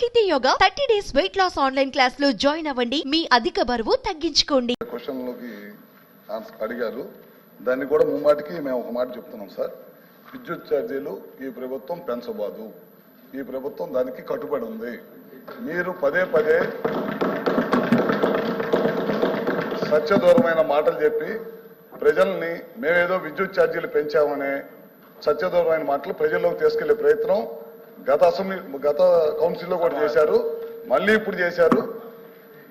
Sahithi yoga thirty days weight loss online క్లాస్లో join అవ్వండి. మీ అధిక బరువు తగ్గించుకోండి. క్వశ్చన్లోకి ఆన్సర్ అడిగారు. దాన్ని కూడా ముమ్మాటికి మేము ఒక మాట చెప్తున్నాం సార్. విద్యుత్ ఛార్జీలు ఈ ప్రభుత్వం పెంచబోదు. ఈ ప్రభుత్వం దానికి కట్టుబడి ఉంది. మీరు పదే పదే సత్యదూరమైన మాటలు చెప్పి ప్రజల్ని మేమేదో విద్యుత్ ఛార్జీలు పెంచామనే సత్యదూరమైన మాటలు ప్రజల్లోకి తీసుకెళ్ళే ప్రయత్నం గత అసెంబ్లీ గత కౌన్సిల్లో కూడా చేశారు. మళ్ళీ ఇప్పుడు చేశారు.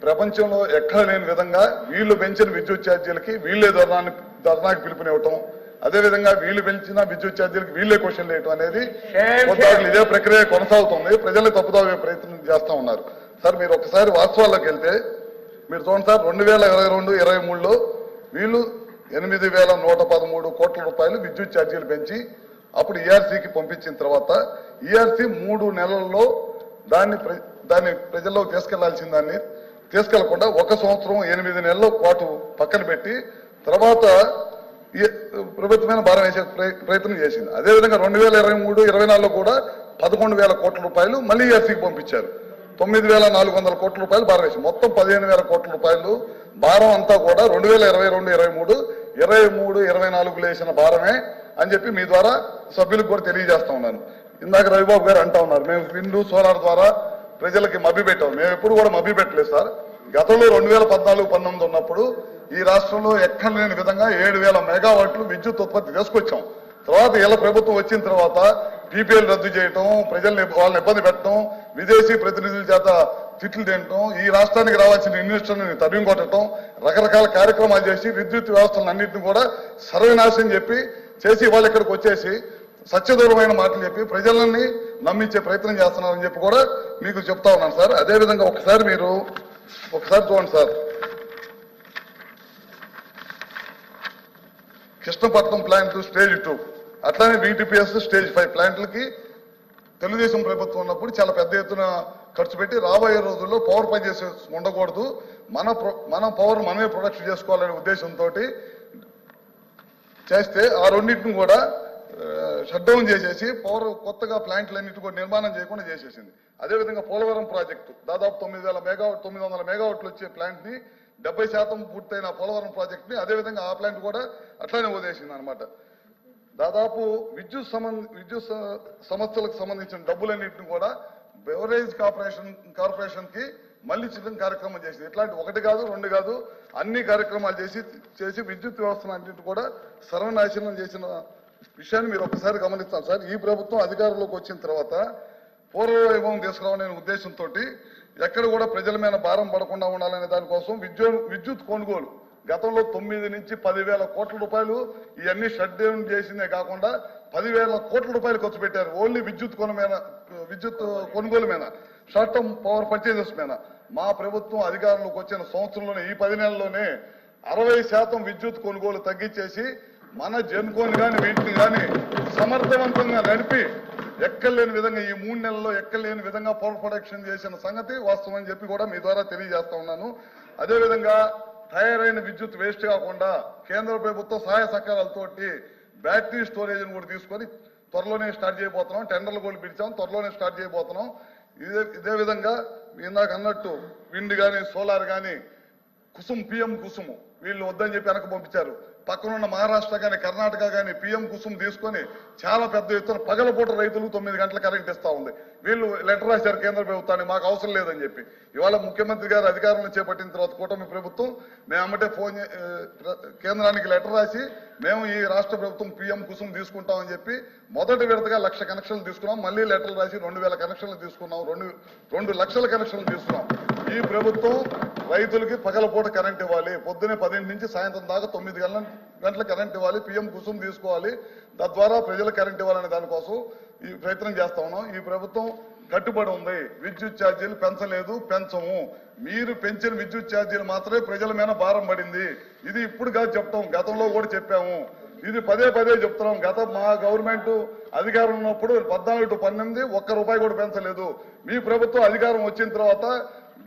ప్రపంచంలో ఎక్కడ లేని విధంగా వీళ్ళు పెంచిన విద్యుత్ ఛార్జీలకి వీళ్ళే ధర్నాన్ని ధర్నాకి పిలుపునివ్వటం. అదే విధంగా వీళ్ళు పెంచిన విద్యుత్ ఛార్జీలకి వీళ్ళే క్వశ్చన్ వేయటం అనేది ఇదే ప్రక్రియ కొనసాగుతుంది. ప్రజల్ని తప్పుదాగే ప్రయత్నం చేస్తా ఉన్నారు. సార్ మీరు ఒకసారి వాస్తవాల్లోకి వెళ్తే మీరు చూడండి సార్ రెండు వేల ఇరవై రెండు ఇరవై మూడులో వీళ్ళు ఎనిమిది వేల నూట పదమూడు కోట్ల రూపాయలు విద్యుత్ ఛార్జీలు పెంచి అప్పుడు ఈఆర్సీకి పంపించిన తర్వాత ఈఆర్సీ మూడు నెలల్లో దాన్ని ప్ర- దాన్ని ప్రజల్లోకి తీసుకెళ్ళాల్సిన దాన్ని తీసుకెళ్ళకుండా ఒక సంవత్సరం ఎనిమిది నెలల పాటు పక్కన పెట్టి తర్వాత ప్రభుత్వమైన భారం వేసే ప్రయత్నం చేసింది. అదేవిధంగా రెండు వేల ఇరవై మూడు ఇరవై నాలుగులో కూడా పదకొండు వేల కోట్ల రూపాయలు మళ్ళీ ఈఆర్సీకి పంపించారు. తొమ్మిది వేల నాలుగు వందల కోట్ల రూపాయలు భారం వేసి మొత్తం పదిహేను వేల కోట్ల రూపాయలు భారం అంతా కూడా రెండు వేల ఇరవై రెండు ఇరవై మూడు ఇరవై మూడు ఇరవై నాలుగులో వేసిన భారమే అని చెప్పి మీ ద్వారా సభ్యులకు కూడా తెలియజేస్తా ఉన్నాను. ఇందాక రవిబాబు గారు అంటా ఉన్నారు మేము విండు సోలార్ ద్వారా ప్రజలకి మభ్య పెట్టాం. మేము ఎప్పుడు కూడా మభ్య పెట్టలేదు సార్. గతంలో రెండు వేల పద్నాలుగు పంతొమ్మిది ఉన్నప్పుడు ఈ రాష్ట్రంలో ఎక్కడ లేని విధంగా ఏడు వేల మెగావాట్లు విద్యుత్ ఉత్పత్తి తీసుకొచ్చాం. తర్వాత ఇలా ప్రభుత్వం వచ్చిన తర్వాత పీపీఎల్ రద్దు చేయటం ప్రజల్ని వాళ్ళని ఇబ్బంది పెట్టడం విదేశీ ప్రతినిధుల చేత తిట్లు తినటం ఈ రాష్ట్రానికి రావాల్సిన ఇన్వెస్టర్ని తరిమి కొట్టడం రకరకాల కార్యక్రమాలు చేసి విద్యుత్ వ్యవస్థలను అన్నింటిని కూడా సర్వనాశం చెప్పి చేసి వాళ్ళు ఇక్కడికి వచ్చేసి సత్యదూరమైన మాటలు చెప్పి ప్రజలని నమ్మించే ప్రయత్నం చేస్తున్నారని చెప్పి కూడా మీకు చెప్తా ఉన్నాను సార్. అదేవిధంగా ఒకసారి మీరు ఒకసారి చూడండి sir. Krishnapatnam plant stage two. అట్లానే బీటీపీఎస్ స్టేజ్ ఫైవ్ ప్లాంట్లకి తెలుగుదేశం ప్రభుత్వం ఉన్నప్పుడు చాలా పెద్ద ఎత్తున ఖర్చు పెట్టి రాబోయే రోజుల్లో పవర్ పనిచేసే ఉండకూడదు. మన మన పవర్ మనమే ప్రొడక్షన్ చేసుకోవాలనే ఉద్దేశంతో చేస్తే ఆ రెండింటిని కూడా షట్ డౌన్ చేసేసి పవర్ కొత్తగా ప్లాంట్లన్నిటి కూడా నిర్మాణం చేయకుండా చేసేసింది. అదేవిధంగా పోలవరం ప్రాజెక్టు. దాదాపు తొమ్మిది వేల మెగావాట్ తొమ్మిది వందల మెగావాట్లు వచ్చే ప్లాంట్ని డెబ్బై శాతం పూర్తయిన పోలవరం ప్రాజెక్ట్ని అదేవిధంగా ఆ ప్లాంట్ కూడా అట్లానే వదిలేసింది అనమాట దాదాపు విద్యుత్ సంబంధ విద్యుత్ సంస్థలకు సంబంధించిన డబ్బులన్నింటిని కూడా బెవరేజ్ కార్పొరేషన్ కార్పొరేషన్కి మళ్ళీ చిన్న కార్యక్రమం చేసింది. ఇట్లాంటి ఒకటి కాదు రెండు కాదు అన్ని కార్యక్రమాలు చేసి చేసి విద్యుత్ వ్యవస్థను అన్నింటి కూడా సర్వనాశనం చేసిన విషయాన్ని మీరు ఒకసారి గమనిస్తాను సార్. ఈ ప్రభుత్వం అధికారంలోకి వచ్చిన తర్వాత పూర్వవైభవం తీసుకురావాలనే ఉద్దేశంతో ఎక్కడ కూడా ప్రజల మీద భారం పడకుండా ఉండాలనే దానికోసం విద్యుత్ విద్యుత్ కొనుగోలు. గతంలో తొమ్మిది నుంచి పదివేల కోట్ల రూపాయలు ఇవన్నీ షట్ డౌన్ చేసిందే కాకుండా పదివేల కోట్ల రూపాయలు ఖర్చు పెట్టారు. ఓన్లీ విద్యుత్ కొను మీద విద్యుత్ కొనుగోలు మీద షార్ట్ టర్మ్ పవర్ పర్చేజెస్ మీద. మా ప్రభుత్వం అధికారంలోకి వచ్చిన సంవత్సరంలోనే ఈ పది నెలల్లోనే అరవై శాతం విద్యుత్ కొనుగోలు తగ్గించేసి మన జన్కోని కానీ వీటిని కానీ సమర్థవంతంగా నడిపి ఎక్కలేని విధంగా ఈ మూడు నెలల్లో ఎక్కలేని విధంగా పవర్ ప్రొడక్షన్ చేసిన సంగతి వాస్తవం అని చెప్పి కూడా మీ ద్వారా తెలియజేస్తా ఉన్నాను. అదేవిధంగా తయారైన విద్యుత్ వేస్ట్ కాకుండా కేంద్ర ప్రభుత్వ సహాయ సహకారాలతోటి బ్యాటరీ స్టోరేజ్ కూడా తీసుకొని త్వరలోనే స్టార్ట్ చేయబోతున్నాం. టెండర్లు కూడా పిలిచాం. త్వరలోనే స్టార్ట్ చేయబోతున్నాం. ఇదే ఇదే విధంగా ఇందాక అన్నట్టు విండ్ కానీ సోలార్ కానీ కుసుమ్ పిఎం కుసుమ్ వీళ్ళు వద్దని చెప్పి వెనక పంపించారు. పక్కనున్న మహారాష్ట్ర కానీ కర్ణాటక కానీ పిఎం కుసుమ్ తీసుకొని చాలా పెద్ద ఎత్తున పగలపూట రైతులకు తొమ్మిది గంటల కరెంట్ ఇస్తా ఉంది. వీళ్ళు లెటర్ రాశారు కేంద్ర ప్రభుత్వాన్ని మాకు అవసరం లేదని చెప్పి. ఇవాళ ముఖ్యమంత్రి గారు అధికారంలో చేపట్టిన తర్వాత కూటమి ప్రభుత్వం మేము అమ్మటే ఫోన్ కేంద్రానికి లెటర్ రాసి మేము ఈ రాష్ట్ర ప్రభుత్వం పిఎం కుసుమ్ తీసుకుంటామని చెప్పి మొదటి విడతగా లక్ష కనెక్షన్లు తీసుకున్నాం. మళ్ళీ లెటర్లు రాసి రెండు వేల కనెక్షన్లు తీసుకున్నాం. రెండు రెండు లక్షల కనెక్షన్లు తీసుకున్నాం. ఈ ప్రభుత్వం రైతులకి పగలపూట కరెంట్ ఇవ్వాలి. పొద్దునే పదింటి నుంచి సాయంత్రం దాకా తొమ్మిది గంటల గంటల కరెంట్ ఇవ్వాలి. పిఎం కుసుమ్ తీసుకోవాలి. తద్వారా ప్రజలకు కరెంట్ ఇవ్వాలనే దానికోసం ఈ ప్రయత్నం చేస్తా ఉన్నాం. ఈ ప్రభుత్వం కట్టుబడి ఉంది. విద్యుత్ ఛార్జీలు పెంచలేదు పెంచము. మీరు పెంచిన విద్యుత్ ఛార్జీలు మాత్రమే ప్రజల మీద భారం పడింది. ఇది ఇప్పుడు కాదు చెప్తాం. గతంలో కూడా చెప్పాము. ఇది పదే పదే చెప్తున్నాం. గత మా గవర్నమెంట్ అధికారం ఉన్నప్పుడు పద్నాలుగు టు పన్నెండు ఒక్క రూపాయి కూడా పెంచలేదు. మీ ప్రభుత్వం అధికారం వచ్చిన తర్వాత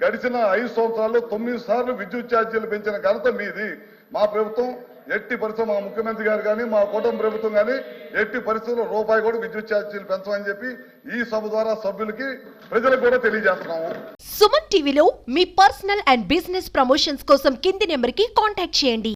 గడిచిన ఐదు సంవత్సరాల్లో తొమ్మిది సార్లు విద్యుత్ ఛార్జీలు పెంచిన ఘనత మీది. మా ప్రభుత్వం ఎట్టి పరిస్థితి మా ముఖ్యమంత్రి గారు కానీ మా కుటుంబ ప్రభుత్వం కానీ ఎట్టి పరిస్థితుల్లో రూపాయి కూడా విద్యుత్ ఛార్జీలు పెంచమని చెప్పి ఈ సభ ద్వారా సభ్యులకి ప్రజలకు కూడా తెలియజేస్తున్నాము. సుమన్ టీవీలో మీ పర్సనల్ అండ్ బిజినెస్ ప్రమోషన్స్ కోసం కింది నెంబర్కి కాంటాక్ట్ చేయండి.